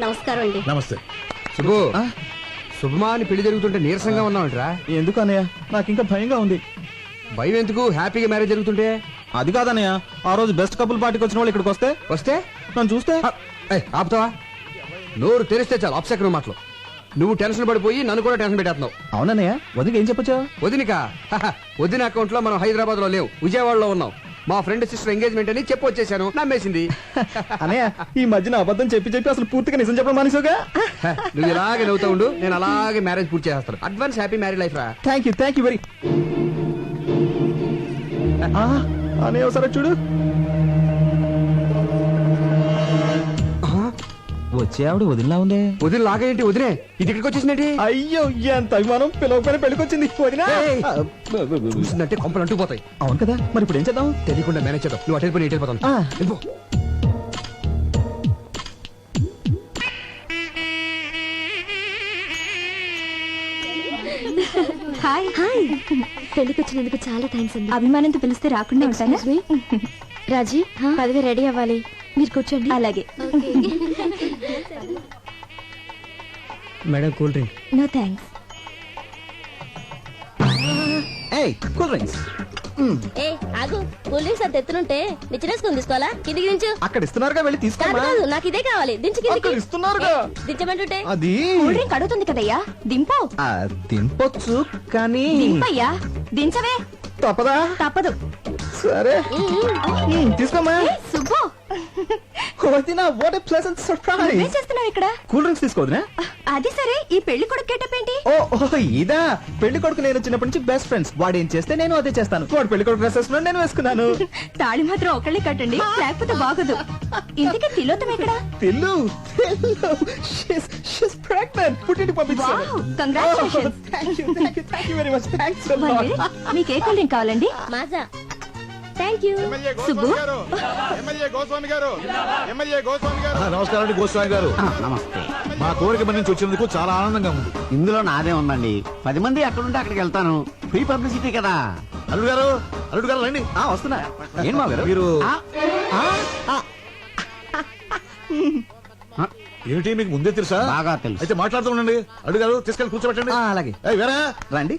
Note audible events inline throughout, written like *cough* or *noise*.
నమస్కారం అండి. నమస్తే. శుభు శుభమా అని పెళ్ళి జరుగుతుంటే నీరసంగా ఉన్నావంటరా? ఎందుకు అన్నయ్య? నాకు ఇంకా భయంగా ఉంది. భయం ఎందుకు? హ్యాపీగా మ్యారేజ్ జరుగుతుంటే? అది కాదన్నయ్య. ఆ రోజు బెస్ట్ కపుల్ పార్టీకి వచ్చిన వాళ్ళు ఇక్కడికి వస్తే? వస్తే నన్ను చూస్తే? ఏయ్, ఆపుతావా? నోరు తెరిస్తే చాలు అప్సెకరం మాటలు. నువ్వు టెన్షన్ పడిపోయి నన్ను కూడా టెన్షన్ పెట్టేస్తున్నావు. అవునన్నయ్య వదిలి ఏం చెప్పొచ్చా వదినిక? హహ, వదిన అకౌంట్లో మనం హైదరాబాద్లో లేవు విజయవాడలో ఉన్నాం. మా ఫ్రెండ్ సిస్టర్ ఎంగేజ్మెంట్ అని చెప్పి వచ్చేసాను. నమ్మేసింది. *laughs* అన్నయ్య ఈ మధ్యన అబద్ధం చెప్పి చెప్పి అసలు పూర్తిగా నిజం చెప్పడం మానేసావుగా? హ, నువ్వు ఇలాగే నవ్వుతా ఉండు నేను అలాగే మ్యారేజ్ పూర్తి చేస్తాను. అడ్వాన్స్ హ్యాపీ మ్యారేజ్ లైఫ్ రా. Thank you thank you very అన్నయ్య ఒకసారి చూడు. వచ్చే ఆవిడ వదిలిలా ఉందే? వదిన లాగేంటి వదినే? ఇది ఇక్కడికి వచ్చేసిందేంటి? అయ్యో ఎంత అభిమానం. పిలవకపోయిన పెళ్ళికొచ్చింది. వదినా! చూసిందంటే కొంపలు అంటుకుపోతాయి అవును కదా? మరి ఇప్పుడు ఏం చేద్దాం? తెలియకుండా మేనేజ్ చేద్దాం. నువ్వు అటెండ్ పని ఇటు వెళ్ళిపోతాను. ఆ. వెళ్ళిపో. హాయ్ హాయ్ పెళ్ళికి వచ్చినందుకు చాలా థ్యాంక్స్ అండి. అభిమానంతో పిలిస్తే రాకుండా ఉంటానా? రాజీ పదవి రెడీ అవ్వాలి. మీరు కూర్చోండి. అలాగే. Madam cool drink. No thanks ఏయ్ కూల్ డ్రింక్స్. ఏ ఆగు. కూల్ డ్రింక్స్ అంత ఎత్తునుంటే నిచ్చినేసుకుని తీసుకోవాలా? కిందికి దించు. అక్కడ ఇస్తున్నారుగా వెళ్ళి కాదు తీసుకోమా? కాదు నాకు ఇదే కావాలి. దించు అక్కడ కిందికి ఇస్తున్నారుగా దించమంటుంటే? అది. కూల్ డ్రింక్ అడుగుతుంది కదయ్యా. దింపు. ఆ, దింపొచ్చు కానీ దింపయ్యా. దించవే. తప్పదా? తప్పదు. సరే. తీసుకోమా? ఏ, సుబ్బు. వదినా వాట్ ఎ ప్లెజెంట్ ఏం సర్ప్రైజ్ చేస్తున్నావు ఇక్కడ? కూల్ డ్రింక్స్ తీసుకోవద్దునా? అది సరే. ఈ పెళ్ళి కొడుకు గెటప్ ఏంటి? ఓ ఓ ఇదా. పెళ్ళి కొడుకు నేను చిన్నప్పటి నుంచి బెస్ట్ ఫ్రెండ్స్ వాడు ఏం చేస్తే నేను అదే చేస్తాను. వాడు పెళ్ళి కొడుకు డ్రెస్ వేసుకున్నాడు నేను వేసుకున్నాను. *laughs* తాళి మాత్రం ఒకళ్ళే కట్టండి. లేకపోతే బాగోదు. ఇంతకీ తిలోతం ఎక్కడ? Tell. Tell. She's she's pregnant పుట్టింటి పంపించాను. Wow congratulations thank you thank you thank you very much thanks మీకు ఏ కూల్ డ్రింక్ కావాలండి? Maaza. Thank you. MLA Subbu? Goswami garu. MLA Goswami గారు. ఎమ్మెల్యే గోస్వామి గారు. నమస్కారం అండి గోస్వామి గారు. నమస్తే. మా కోరిక మన నుంచి వచ్చినందుకు చాలా ఆనందంగా ఉంది. ఇందులో నాదే ఉందండి. పది మంది ఎక్కడుంటే అక్కడికి వెళ్తాను. ఫ్రీ పబ్లిసిటీ కదా. అల్లుడు గారు అల్లుడు గారు రండి. ఆ వస్తున్నా. ఏం మా గారు? మీరు ఆ, ఏమిటి మీకు ముందే తెలుసా? బాగా తెలుసు. అయితే మాట్లాడుతూ ఉండండి. అల్లుడు గారు తీసుకెళ్ళి కూర్చోబెట్టండి. ఆ, అలాగే. ఏయ్, వేరా? రండి.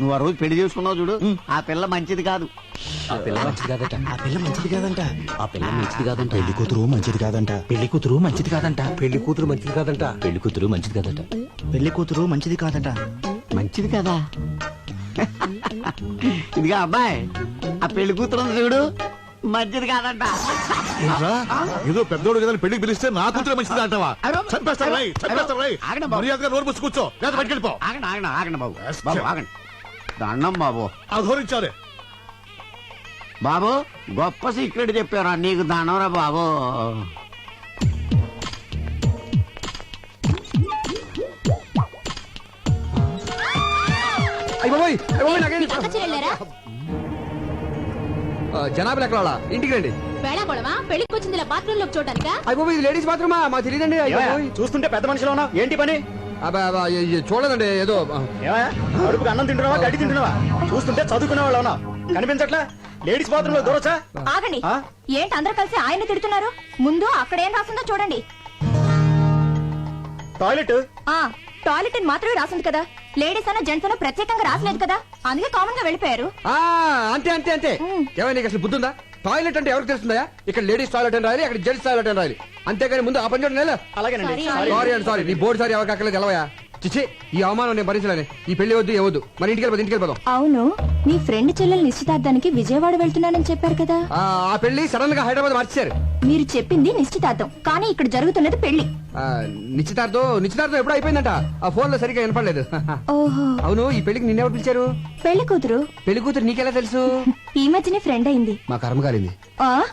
నువ్వు ఆ రోజు పెళ్ళి చేసుకున్నావు చూడు. ఆ పిల్ల మంచిది కాదు. ఆ పిల్ల మంచిది కాదట. ఆ పిల్ల మంచిది కాదంట. ఆ పిల్ల మంచిది కాదంట. పెళ్ళి కూతురు మంచిది కాదంట. పెళ్ళి కూతురు మంచిది కాదంట. పెళ్ళి కూతురు మంచిది కాదంట. పెళ్ళి కూతురు మంచిది కాదట. పెళ్ళి కూతురు మంచిది కాదట. మంచిది కదా? ఇదిగా అబ్బాయి ఆ పెళ్ళి కూతురు చూడు. మంచిది కాదంట? ఏదో పెద్దోడు కదా పెళ్ళికి పిలిస్తే నా కూతురు మంచిది అంటావా? చంపేస్తారు. మర్యాదగా నోరు మూసి కూర్చో. లేదా బయటికి వెళ్ళిపో. ఆగండి ఆగండి ఆగండి బాబు. బాబు ఆగండి. దండం బాబు. అధోరించారే బాబు గొప్ప సీక్రెట్ చెప్పారా నీకు దండంరా బాబు. జనాభా లెక్కల వాళ్ళ? ఇంటికి రండి. వేళాకోళమా? పెళ్ళికి వచ్చింది ఇలా బాత్రూమ్లోకి చూడటానికా ఇది లేడీస్ బాత్రూమా మాకు తెలియదండి చూస్తుంటే పెద్ద మనిషిలో ఉన్నావు. ఏంటి పని? చూడదండి ఏదో? అడుపుకి అన్నం తింటున్నావా? గడ్డి తింటున్నావా? చూస్తుంటే చదువుకునే వాళ్ళు కనిపించట్లా? లేడీస్ బాత్రూమ్లో దూరొచ్చా? ఆగండి? ఏంటి అందరూ కలిసి ఆయన తిడుతున్నారు? ముందు అక్కడ ఏం రాసిందో చూడండి. టాయిలెట్? ఆ టాయిలెట్ అని మాత్రమే రాసింది కదా. లేడీస్ అన్న జెంట్స్ అన్న ప్రత్యేకంగా రాసలేదు కదా. అందుకే కామన్గా వెళ్ళిపోయారు. ఆ, అంతే అంతే అంతే. ఏమైనా అసలు బుద్ధుందా? టాయిలెట్ అంటే ఎవరికి తెలుస్తుందా ఇక్కడ లేడీస్ టాయిలెట్ అని రాయాలి అక్కడ జెంట్స్ టాయిలెట్ అని రాయాలి. అంతేగాని ముందు ఆ పని చూడండి అలాగేనండి. సారీ అండి సారీ నీ బోర్డు సారీ ఎవరికి అక్కర్లేదు తెలవయా? చిచ్చి ఈ అవమానం నేను భరించలేను. ఈ పెళ్ళి వద్దు ఏ వద్దు. మరి ఇంటికి వెళ్ళిపోదు ఇంటికి వెళ్ళిపోదాం. అవును మీ ఫ్రెండ్ చెల్లెలు నిశ్చితార్థానికి విజయవాడ వెళ్తున్నానని చెప్పారు కదా. ఆ, ఆ పెళ్ళి సడన్గా హైదరాబాద్ మార్చారు మీరు చెప్పింది నిశ్చితార్థం. కానీ ఇక్కడ జరుగుతున్నది పెళ్ళి. నిశ్చితార్థం నిశ్చితార్థం ఎప్పుడు అయిపోయిందంట. ఆ ఫోన్లో సరిగ్గా వినపడలేదు. ఓహో. అవును ఈ పెళ్ళికి నిన్నెవరు పిలిచారు? పెళ్ళి కూతురు. పెళ్ళి కూతురు నీకెలా తెలుసు? ఈ మధ్యనే ఫ్రెండ్ అయింది. మా కర్మ కాలింది. ఆ ఆ,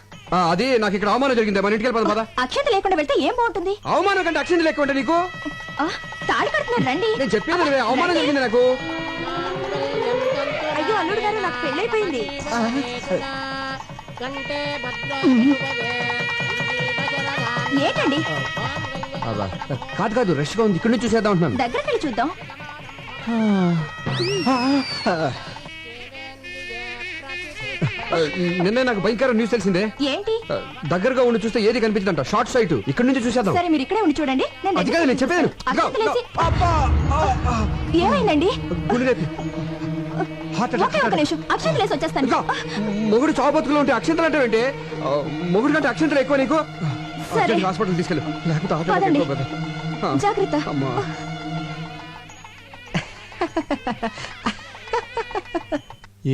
అది నాకు ఇక్కడ అవమానం జరిగింది. మన ఇంటికి వెళ్ళిపోదాం పద. అక్షత లేకుండా వెళ్తే ఏం బాగుంటుంది? అవమానం కంటే అక్షింది లెక్క ఉంటే నీకు? ఆ, తాళి కడుతున్నారు రండి. నేను చెప్పేది వినవే, అవమానం జరిగింది నాకు. అయ్యో అల్లుడు గారు నాకు పెళ్ళైపోయింది. ఏంటండి? అబ్బా, కాదు కాదు రష్గా ఉంది. ఇక్కడ నుంచి చూసేద్దాం అంటున్నాను. దగ్గరికి వెళ్ళి చూద్దాం ఆ, నిన్నే నాకు భయంకర న్యూస్ తెలిసిందే. ఏంటి? దగ్గరగా ఉండి చూస్తే ఏది కనిపించదంట. షార్ట్ సైట్ ఇక్కడ నుంచి చూసేద్దాం. సరే మీరు ఇక్కడే ఉండి చూడండి. నేను అది కాదు నేను చెప్పేది ఏమైందండి? మొగుడు చావు బతుకులు ఉంటే అక్షంతలు అంటే ఏంటి? మొగుడు కంటే అక్షంతలు ఎక్కువ నీకు? హాస్పిటల్ తీసుకెళ్ళు. లేకపోతే జాగ్రత్త. అమ్మా.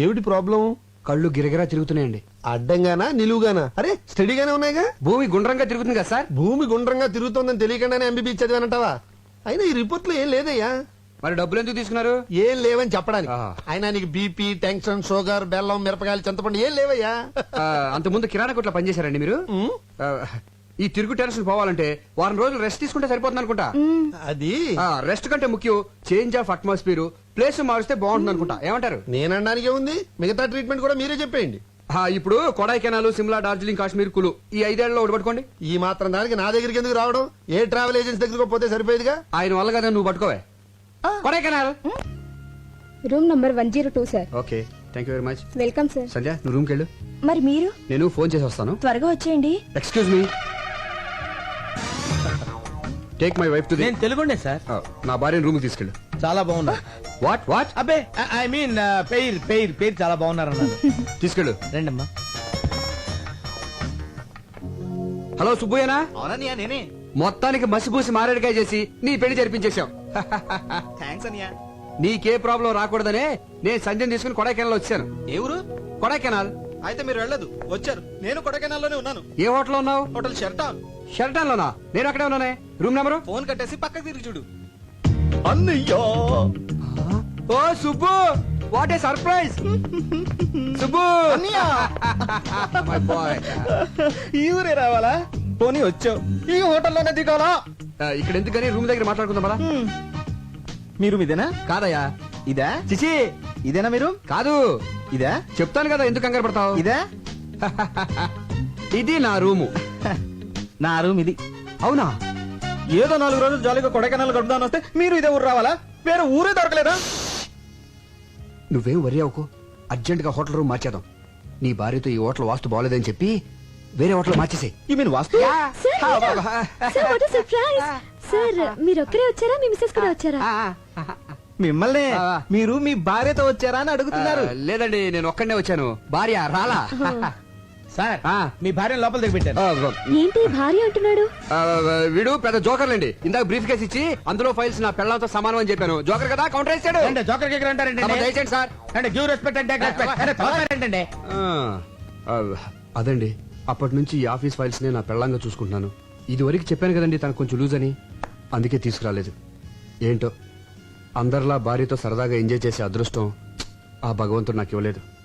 ఏమిటి ప్రాబ్లం కళ్ళు గిరగిరా తిరుగుతున్నాయండి. అడ్డంగానా? నిలువుగానా? అరే స్టడీగానే ఉన్నాయిగా? భూమి గుండ్రంగా తిరుగుతుంది కదా సార్? భూమి గుండ్రంగా తిరుగుతోందని తెలియకుండానే ఎంబీబీ చదివానంటావా అయినా ఈ రిపోర్ట్లో ఏం లేదయ్యా. మరి డబ్బులు ఎందుకు తీసుకున్నారు? ఏం లేవని చెప్పడానికి. ఆ. అయినా నీకు బీపీ టెన్షన్ షుగర్ బెల్లం మిరపకాయలు చింతపండు ఏం లేవయ్యా? అంతకుముందు కిరాణా కొట్లో పనిచేశారండి మీరు? ఈ తిరుగు టెన్షన్ పోవాలంటే వారం రోజులు రెస్ట్ తీసుకుంటే సరిపోతుంది అనుకుంటా అది రెస్ట్ కంటే ముఖ్యం చేంజ్ ఆఫ్ అట్మాస్ఫియర్ ప్లేస్ మారిస్తే బాగుంటుంది అనుకుంటా. ఏమంటారు? నేనడానికి ఉంది మిగతా ట్రీట్మెంట్ కూడా మీరే చెప్పేయండి. ఆ, ఇప్పుడు కొడైకెనాల్ సిమ్లా డార్జిలింగ్ కాశ్మీర్ కులు ఈ ఐదేళ్ళలో ఒకటి పట్టుకోండి. ఈ మాత్రం దానికి నా దగ్గరికి ఎందుకు రావడం? ఏ ట్రావెల్ ఏజెన్సీ దగ్గరకు పోతే సరిపోయేదిగా? ఆయన వల్ల కదా నువ్వు పట్టుకోవే. Kodaikanal! Room number one zero two sir. Okay thank you very much welcome sir. Sandhya నువ్వు రూమ్కి వెళ్ళు. మరి మీరు? నేను ఫోన్ చేసి వస్తాను. త్వరగా వచ్చేయండి. Excuse me take my wife to నేను తెలుగుండే సార్. నా భార్యను రూమ్ తీసుకెళ్ళు. చాలా బాగున్నా. వాట్ వాట్ అబ్బే ఐ మీన్ పేరు పేరు పేరు చాలా బాగున్నారు అన్నారు తీసుకెళ్ళు. రండమ్మా. హలో సుబ్బయ్యనా? అవునన్నయ్య నేనే. మొత్తానికి మసిపూసి మారేడుకాయ చేసి నీ పెళ్ళి జరిపించేశాం థ్యాంక్స్ అన్నయ్య నీకే ప్రాబ్లం రాకూడదనే నేను సంజయ్ తీసుకుని కొడైకెనాల్ వచ్చాను. ఏ ఊరు? కొడైకెనాల్. అయితే మీరు వెళ్ళదు. వచ్చారు. నేను కొడకెనాల్లోనే ఉన్నాను. ఏ హోటల్ ఉన్నావు? Hotel Sheraton. షెల్టన్ లోనా నేను అక్కడే ఉన్నానే. Room number? ఫోన్ కట్టేసి పక్కకి తిరిగి చూడు. ఓ Subbu what a surprise Subbu. My boy ఈ ఊరే రావాలా? పోనీ వచ్చావు. ఈ హోటల్లోనే దిగాలా? ఇక్కడ ఎందుకని రూమ్ దగ్గర మాట్లాడుకుందాం పదా. మీరు ఇదేనా? కాదయ్యా. ఇదా? చిచి. ఇదేనా మీరు కాదు. ఇదా? చెప్తాను కదా ఎందుకు కంగారు పడతావు? ఇదా? *laughs* ఇది నా రూము. *laughs* నా రూమ్ ఇది. అవునా? ఏదో నాలుగు రోజులు జాలీగా కొడైకెనాల్ గడుపుదాని వస్తే మీరు ఇదే ఊరు రావాలా? వేరే ఊరే దొరకలేదా? నువ్వేం వరి అవ్వకు? అర్జెంట్గా హోటల్ రూమ్ మార్చేద్దాం. నీ భార్యతో ఈ హోటల్ వాస్తు బాగోలేదని చెప్పి వేరే hotel మార్చేసాయి. I mean vastu? Sir surprise sir మీరు ఒక్కరే వచ్చారా? మీ మిస్సెస్ కూడా వచ్చారా? మిమ్మల్ని. మీరు మీ భార్యతో వచ్చారా అని అడుగుతున్నారు. లేదండి నేను ఒక్కడనే వచ్చాను. భార్య రాలా. సార్ ఆ. మీ భార్యను లోపల దిగి పెట్టారు ఆ, ఏంటి భార్య అంటున్నాడు? ఆ, వీడు పెద్ద జోకర్లండి ఇందాక బ్రీఫ్ కేసు ఇచ్చి అందులో ఫైల్స్ నా పెళ్ళంతో సమానం అని చెప్పాను. జోకర్ కదా కౌంటర్ వేసాడు అంటే జోకర్ కేకర్ అంటారంటే తమ దయచేయండి సార్. అంటే గివ్ రెస్పెక్ట్ అంటే ఆ, ఆ, అదండి. అప్పటి నుంచి ఈ ఆఫీస్ ఫైల్స్ నే నా పెళ్ళంగా చూసుకుంటున్నాను. ఇది వరకు చెప్పాను కదండి తనకు కొంచెం లూజ్ అని. అందుకే తీసుకురాలేదు. ఏంటో? అందరిలా భార్యతో సరదాగా ఎంజాయ్ చేసే అదృష్టం ఆ భగవంతుడు నాకు ఇవ్వలేదు.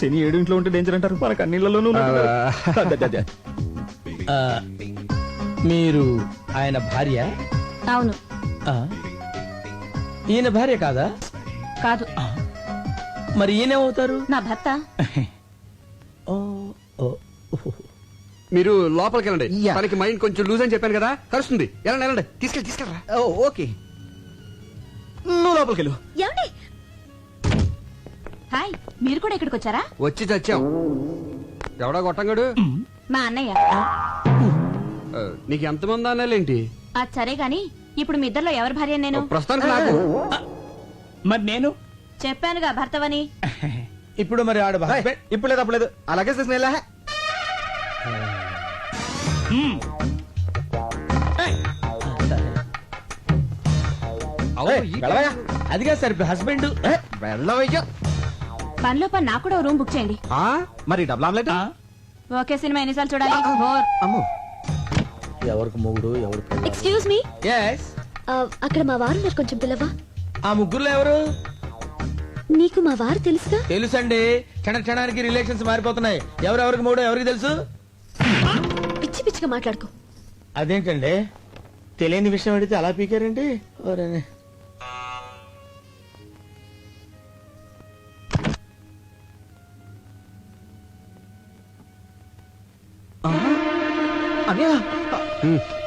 శని ఏడు ఇంట్లో ఉంటే డేంజర్ అంటారు. మనకు అన్నిళ్ళలోనూ ఆ, మీరు ఆయన భార్య? అవును. ఆ, ఈయన భార్య కాదా? కాదు. మరి ఈయనేమవుతారు నా భర్త. ఓ, ఓ, ఓ. మీరు లోపలికి వెళ్ళండి. యా. తనకి మైండ్ కొంచెం లూజ్ అని చెప్పాను కదా కలుస్తుంది వెళ్ళండి వెళ్ళండి. తీసుకెళ్ళి తీసుకెళ్ళరా. ఓకే. నువ్వు లోపలికి వెళ్ళు. ఏమండి? హాయ్ మీరు కూడా ఇక్కడికి వచ్చారా? వచ్చి చచ్చాం. ఎవడా గొట్టంగడు? మా అన్నయ్య. నీకు ఎంతమంది అన్నాలేంటి? అది సరే గాని ఇప్పుడు మీ ఇద్దరులో ఎవరి భార్య నేను? ప్రస్తుతానికి మరి నేను? చెప్పానుగా భర్తవని. *laughs* ఇప్పుడు మరి ఆడు ఇప్పుడు లేదు అప్పుడు అలాగే చేసిన అదిగా సార్ హస్బెండ్. వెళ్ళవయ్యా. పనిలో పని నాకు కూడా రూమ్ బుక్ చేయండి. ఆ, మరి డబుల్ ఆమ్లెట్? ఓకే సినిమా ఎన్నిసార్లు చూడాలి? బోర్. అమ్మో. ఎవరికి మొగుడు ఎవరు? ఎక్స్క్యూజ్ మీ ఎస్ అక్కడ మా వారు ఉన్నారు కొంచెం పిల్లవా? ఆ ముగ్గురులో ఎవరు? నీకు మా వారు తెలుసుగా తెలుసండి. క్షణ క్షణానికి రిలేషన్స్ మారిపోతున్నాయి. ఎవరెవరికి మూడో ఎవరికి తెలుసు? పిచ్చి పిచ్చిగా మాట్లాడుకో. అదేంటండి? తెలియని విషయం అడిగితే అలా పీకారండి? ఓరేని. అన్నయ్య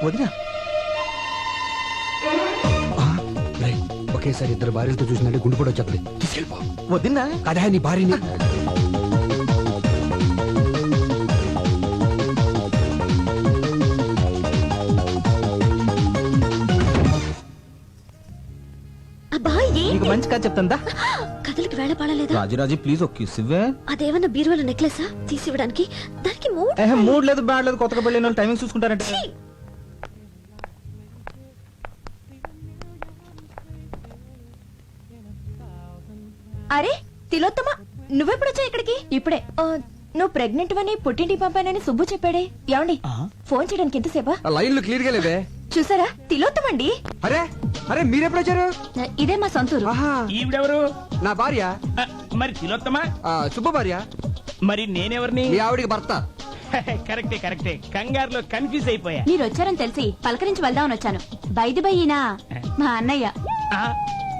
వదినా. రేయ్, ఒకేసారి ఇద్దరు భార్యలతో చూసినట్టే గుండు కూడా వచ్చేస్తుంది తీసుకెళ్ళిపో. వదినా. అదే నీ భార్యని. అబ్బా ఏ నీకు మంచి కథ చెప్తుందా *laughs* కథలకి వేళ పడలేదా రాజురాజు ప్లీజ్ ఒక కిస్ ఇవ్వే. అదేమన్నా బీరువాల నెక్లెసా తీసి ఇవ్వడానికి దానికి మూడు ఏహే, మూడ్ లేదు బ్యాడ్ లేదు కొత్తగా పెళ్ళిన వాళ్ళు టైమింగ్ చూసుకుంటారంటే. అరే తిలోత్తమ నువ్వెప్పుడు వచ్చా ఇక్కడికి? ఇప్పుడే. నువ్వు ప్రెగ్నెంట్ అని పుట్టింటి పంపానని సుబ్బు చెప్పాడే. ఏమండి? ఫోన్ చేయడానికి ఎంతసేపా? లైన్లు క్లియర్గా లేవే. చూసారా? తిలోత్తమండి. అరే అరే మీరెప్పుడు వచ్చారు? ఇదే మా సొంతూరు. ఆహా. ఈవిడెవరు? నా భార్య. ఆ, మరి తిలోత్తమా? ఆ, శుభ భార్య. మరి నేనెవరిని? మీ ఆవిడికి భర్త. కరెక్టే కరెక్టే. కంగారులో కన్ఫ్యూజ్ అయిపోయా. మీరు వచ్చారని తెలిసి పలకరించి వెళ్దామని వచ్చాను. బైది బయ్యినా మా అన్నయ్య. ఆ,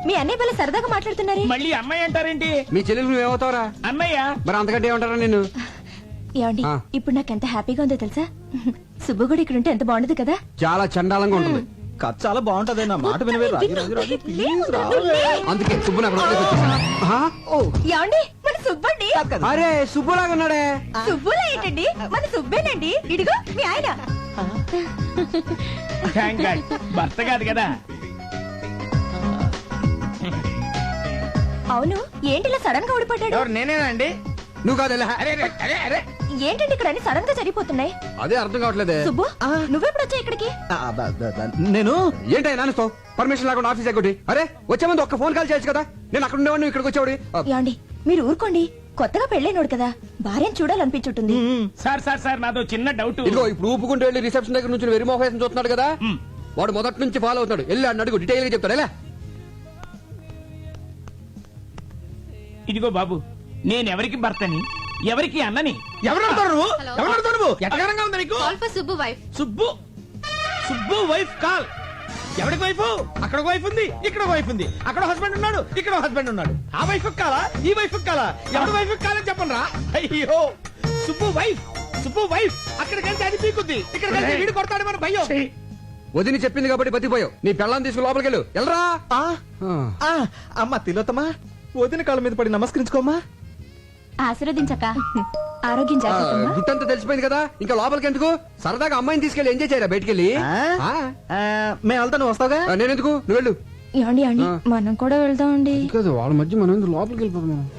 మీ అన్నయ్య పిల్ల సరదాగా మాట్లాడుతున్నారే. మళ్ళీ అమ్మాయి అంటారేంటి? మీ చెల్లెలు నువ్వేమవుతావరా? అన్నయ్య మరి అంతకంటే ఏమంటారా నేను ఏమండి ఆ. ఇప్పుడు నాకు ఎంత హ్యాపీగా ఉందో తెలుసా? సుబ్బు కూడా ఇక్కడ ఉంటే ఎంత బాగుండదు కదా? చాలా చండాలంగా ఉంటుంది. కథ చాలా బాగుంటది నా మాట వినవే రాజు రాజు రాజు ప్లీజ్ రా. అందుకే సుబ్బు నాకు రోజులకు వచ్చేసాడు. ఆహా, ఓ ఏమండి? మన సుబ్బండి? అరే సుబ్బులాగా ఉన్నాడే. సుబ్బులా ఏంటండి? మన సుబ్బేనండి. ఇడిగో మీ ఆయన. భర్త కాదు కదా. అవును ఏంటి ఇలా సడన్గా ఊడిపడ్డాడు? ఎవరు నేనేనా అండి? నువ్వు కాదు అరే, అరే అరే. ఏంటండి ఇక్కడ అన్ని సడన్గా జరిగిపోతున్నాయి? అదే అర్థం కావట్లేదే. సుబ్బు నువ్వెప్పుడు వచ్చా ఇక్కడికి? నేను? ఏంటో నాన్నతో? పర్మిషన్ లేకుండా ఆఫీస్ ఎక్కటి అరే వచ్చే ముందు ఒక్క ఫోన్ కాల్ చేయొచ్చు కదా? నేను అక్కడ ఉండేవాడిని ఇక్కడికి వచ్చేవాడి ఏమండి మీరు ఊరుకోండి. కొత్తగా పెళ్ళైనోడు కదా. భార్యను చూడాలనిపించుంటుంది. సార్ సార్ సార్ నాదో చిన్న డౌట్ ఇదిగో ఇప్పుడు ఊపుకుంటూ వెళ్ళి రిసెప్షన్ దగ్గర నుంచి వెరీ మోహేసం చూస్తున్నాడు కదా? వాడు మొదటి నుంచి ఫాలో అవుతాడు వెళ్ళి అన్న అడుగు డీటెయిల్గా చెప్తాడు. ఎలా? ఇదిగో బాబు నేనెవరికి భర్తని ఎవరికి అన్నని? ఎవరు అడుగుతావు నువ్వు? ఎవరు అడుగుతావు నువ్వు? ఎట్టగానంగా ఉంది నీకు? Subbu wife. Subbu. Subbu wife call. ఎవరికి వైఫ్? అక్కడ ఒక వైఫ్ ఉంది ఇక్కడ ఒక వైఫ్ ఉంది. అక్కడ హస్బెండ్ ఉన్నాడు ఇక్కడ హస్బెండ్ ఉన్నాడు. ఆ వైఫ్ కాలా? ఈ వైఫ్ కాలా? ఎవరి వైఫ్ కాలని చెప్పండి రా అయ్యో. Subbu wife Subbu wife. అక్కడికి వెళ్తే అది పీకుద్ది. ఇక్కడ వెళ్తే వీడు కొడతాడు మన భయ్యో వదిని చెప్పింది కాబట్టి బతికిపోయావు. నీ పెళ్ళాన్ని తీసుకుని లోపలికి వెళ్ళు వెళ్ళరా ఆ, ఆ, అమ్మ తిలోత్తమా? వదిన కాళ్ళ మీద పడి నమస్కరించుకోమ్మా. ఆశీర్వదించక. ఆరోగ్యం జాగ్రత్త గుట్టంతా తెలిసిపోయింది కదా. ఇంకా లోపలికి ఎందుకు? సరదాగా అమ్మాయిని తీసుకెళ్ళి ఎంజాయ్ చేయరా బయటికి వెళ్ళి ఆ? ఆ, ఆ, మేము వెళ్తా నువ్వు వస్తావుగా? నేనెందుకు? నువ్వు వెళ్ళు. ఏమండి అండి ఆ. మనం కూడా వెళ్దామండి. వాళ్ళ మధ్య మనం ఎందుకు లోపలికి వెళ్ళిపోతాం